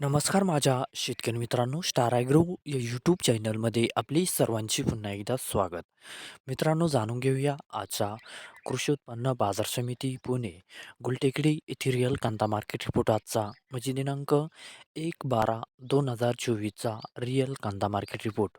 नमस्कार माझ्या शेतकरी मित्रांनो स्टार ॲग्रो या यूट्यूब चॅनलमध्ये आपली सर्वांची पुन्हा एकदा स्वागत. मित्रांनो जाणून घेऊया आजचा कृषी उत्पन्न बाजार समिती पुणे गुलटेकडी इथिरियल कांदा मार्केट रिपोर्ट आजचा. म्हणजे दिनांक एक बारा दोन हजार चोवीसचा रिअल कांदा मार्केट रिपोर्ट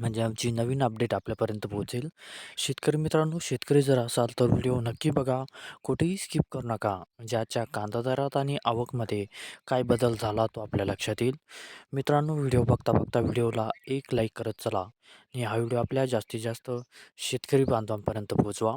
म्हणजे आमची नवीन अपडेट आपल्यापर्यंत पोहोचेल. शेतकरी मित्रांनो शेतकरी जर असाल तर व्हिडिओ नक्की बघा. कुठेही स्किप करू नका. म्हणजे आजच्या कांदा दरात आणि आवकमध्ये काय बदल झाला तो आपल्या लक्षात येईल. मित्रांनो व्हिडिओ बघता बघता व्हिडिओला एक लाईक करत चला. आणि हा व्हिडिओ आपल्या जास्तीत जास्त शेतकरी बांधवांपर्यंत पोहोचवा.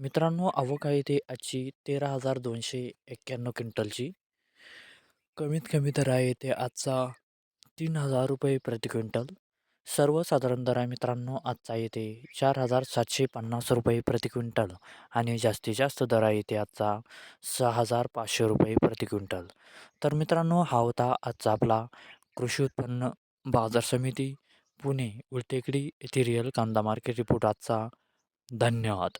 मित्रांनो अवका आहे ते आजची तेरा हजार दोनशे एक्क्याण्णव क्विंटलची. कमीत कमी दर आहे ते आजचा तीन हजार रुपये प्रति क्विंटल. सर्वसाधारण दर आहे मित्रांनो आजचा येते चार हजार सातशे पन्नास रुपये प्रति क्विंटल आणि जास्तीत जास्त दर आहे ते आजचा सहा हजार पाचशे रुपये प्रति क्विंटल. तर मित्रांनो हा होता आजचा आपला कृषी उत्पन्न बाजार समिती पुणे उलटेकडी येथे रिअल कांदा मार्केट रिपोर्ट आजचा. धन्यवाद.